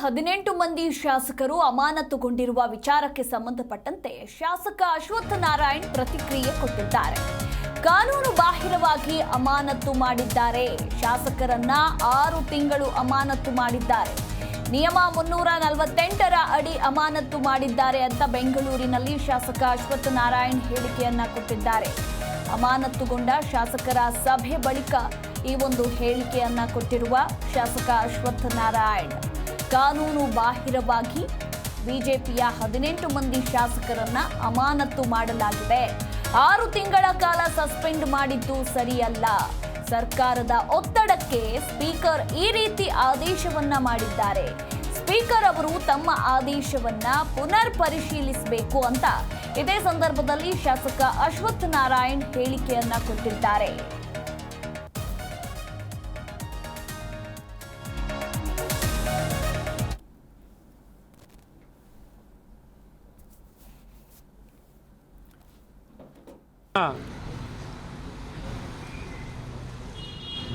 ಹದಿನೆಂಟು ಮಂದಿ ಶಾಸಕರು ಅಮಾನತುಗೊಂಡಿರುವ ವಿಚಾರಕ್ಕೆ ಸಂಬಂಧಪಟ್ಟಂತೆ ಶಾಸಕ ಅಶ್ವತ್ಥ ನಾರಾಯಣ್ ಪ್ರತಿಕ್ರಿಯೆ ಕೊಟ್ಟಿದ್ದಾರೆ. ಕಾನೂನು ಬಾಹಿರವಾಗಿ ಅಮಾನತು ಮಾಡಿದ್ದಾರೆ. ಶಾಸಕರನ್ನ ಆರು ತಿಂಗಳು ಅಮಾನತು ಮಾಡಿದ್ದಾರೆ. ನಿಯಮ ಮುನ್ನೂರ ನಲವತ್ತೆಂಟರ ಅಡಿ ಅಮಾನತು ಮಾಡಿದ್ದಾರೆ ಅಂತ ಬೆಂಗಳೂರಿನಲ್ಲಿ ಶಾಸಕ ಅಶ್ವತ್ಥ ನಾರಾಯಣ್ ಹೇಳಿಕೆಯನ್ನ ಕೊಟ್ಟಿದ್ದಾರೆ. ಅಮಾನತುಗೊಂಡ ಶಾಸಕರ ಸಭೆ ಬಳಿಕ ಈ ಒಂದು ಹೇಳಿಕೆಯನ್ನ ಕೊಟ್ಟಿರುವ ಶಾಸಕ ಅಶ್ವತ್ಥ ನಾರಾಯಣ್. ಕಾನೂನು ಬಾಹಿರವಾಗಿ ಬಿಜೆಪಿಯ ಹದಿನೆಂಟು ಮಂದಿ ಶಾಸಕರನ್ನ ಅಮಾನತ್ತು ಮಾಡಲಾಗಿದೆ. ಆರು ತಿಂಗಳ ಕಾಲ ಸಸ್ಪೆಂಡ್ ಮಾಡಿದ್ದು ಸರಿಯಲ್ಲ. ಸರ್ಕಾರದ ಒತ್ತಡಕ್ಕೆ ಸ್ಪೀಕರ್ ಈ ರೀತಿ ಆದೇಶವನ್ನ ಮಾಡಿದ್ದಾರೆ. ಸ್ಪೀಕರ್ ಅವರು ತಮ್ಮ ಆದೇಶವನ್ನ ಪುನರ್ ಪರಿಶೀಲಿಸಬೇಕು ಅಂತ ಇದೇ ಸಂದರ್ಭದಲ್ಲಿ ಶಾಸಕ ಅಶ್ವತ್ಥ ನಾರಾಯಣ್ ಹೇಳಿಕೆಯನ್ನ ಕೊಟ್ಟಿದ್ದಾರೆ.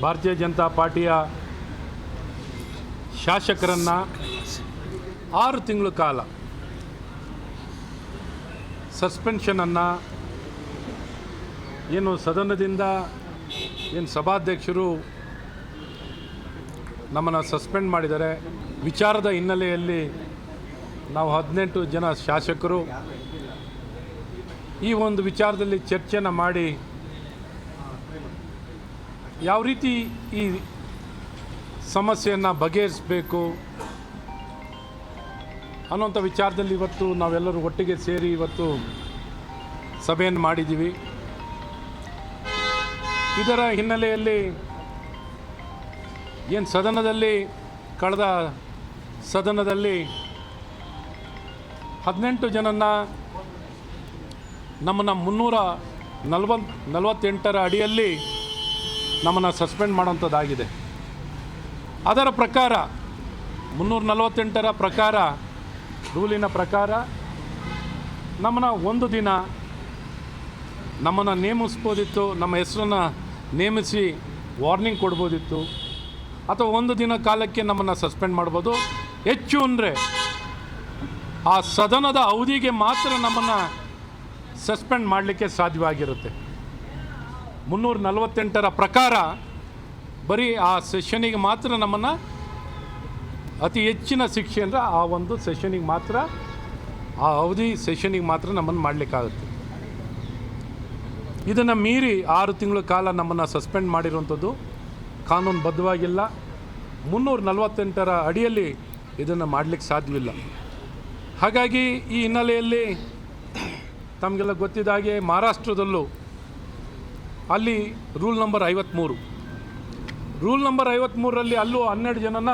ಭಾರತೀಯ ಜನತಾ ಪಾರ್ಟಿಯ ಶಾಸಕರನ್ನ ಆರು ತಿಂಗಳ ಕಾಲ ಸಸ್ಪೆನ್ಷನನ್ನು ಏನು ಸದನದಿಂದ ಏನು ಸಭಾಧ್ಯಕ್ಷರು ನಮ್ಮನ್ನು ಸಸ್ಪೆಂಡ್ ಮಾಡಿದ್ದಾರೆ. ವಿಚಾರದ ಹಿನ್ನೆಲೆಯಲ್ಲಿ ನಾವು ಹದಿನೆಂಟು ಜನ ಶಾಸಕರು ಈ ಒಂದು ವಿಚಾರದಲ್ಲಿ ಚರ್ಚೆಯನ್ನು ಮಾಡಿ ಯಾವ ರೀತಿ ಈ ಸಮಸ್ಯೆಯನ್ನು ಬಗೆಹರಿಸಬೇಕು ಅನ್ನೋಂಥ ವಿಚಾರದಲ್ಲಿ ಇವತ್ತು ನಾವೆಲ್ಲರೂ ಒಟ್ಟಿಗೆ ಸೇರಿ ಇವತ್ತು ಸಭೆಯನ್ನು ಮಾಡಿದ್ದೀವಿ. ಇದರ ಹಿನ್ನೆಲೆಯಲ್ಲಿ ಏನು ಸದನದಲ್ಲಿ ಕಳೆದ ಸದನದಲ್ಲಿ ಹದಿನೆಂಟು ಜನನ್ನ ನಮ್ಮನ್ನು ಮುನ್ನೂರ ನಲ್ವತ್, ನಲವತ್ತೆಂಟರ ಅಡಿಯಲ್ಲಿ ನಮ್ಮನ್ನು ಸಸ್ಪೆಂಡ್ ಮಾಡೋಂಥದ್ದಾಗಿದೆ ಅದರ ಪ್ರಕಾರ, ಮುನ್ನೂರ ನಲವತ್ತೆಂಟರ ಪ್ರಕಾರ, ರೂಲಿನ ಪ್ರಕಾರ, ನಮ್ಮನ್ನು ಒಂದು ದಿನ ನಮ್ಮನ್ನು ನೇಮಿಸ್ಬೋದಿತ್ತು, ನಮ್ಮ ಹೆಸರನ್ನು ನೇಮಿಸಿ ವಾರ್ನಿಂಗ್ ಕೊಡ್ಬೋದಿತ್ತು, ಅಥವಾ ಒಂದು ದಿನ ಕಾಲಕ್ಕೆ ನಮ್ಮನ್ನು ಸಸ್ಪೆಂಡ್ ಮಾಡ್ಬೋದು. ಹೆಚ್ಚು ಅಂದರೆ ಆ ಸದನದ ಅವಧಿಗೆ ಮಾತ್ರ ನಮ್ಮನ್ನು ಸಸ್ಪೆಂಡ್ ಮಾಡಲಿಕ್ಕೆ ಸಾಧ್ಯವಾಗಿರುತ್ತೆ. ಮುನ್ನೂರ ನಲವತ್ತೆಂಟರ ಪ್ರಕಾರ ಬರೀ ಆ ಸೆಷನಿಗೆ ಮಾತ್ರ ನಮ್ಮನ್ನು ಅತಿ ಹೆಚ್ಚಿನ ಶಿಕ್ಷೆ ಅಂದರೆ ಆ ಒಂದು ಸೆಷನಿಗೆ ಮಾತ್ರ, ಆ ಅವಧಿ ಸೆಷನಿಗೆ ಮಾತ್ರ ನಮ್ಮನ್ನು ಮಾಡಲಿಕ್ಕಾಗುತ್ತೆ. ಇದನ್ನು ಮೀರಿ ಆರು ತಿಂಗಳ ಕಾಲ ನಮ್ಮನ್ನು ಸಸ್ಪೆಂಡ್ ಮಾಡಿರುವಂಥದ್ದು ಕಾನೂನುಬದ್ಧವಾಗಿಲ್ಲ. ಮುನ್ನೂರ ನಲವತ್ತೆಂಟರ ಅಡಿಯಲ್ಲಿ ಇದನ್ನು ಮಾಡಲಿಕ್ಕೆ ಸಾಧ್ಯವಿಲ್ಲ. ಹಾಗಾಗಿ ಈ ಹಿನ್ನೆಲೆಯಲ್ಲಿ ತಮಗೆಲ್ಲ ಗೊತ್ತಿದ್ದ ಹಾಗೆ ಮಹಾರಾಷ್ಟ್ರದಲ್ಲೂ ಅಲ್ಲಿ ರೂಲ್ ನಂಬರ್ ಐವತ್ತ್ಮೂರು ರೂಲ್ ನಂಬರ್ ಐವತ್ತ್ಮೂರರಲ್ಲಿ ಅಲ್ಲೂ ಹನ್ನೆರಡು ಜನನ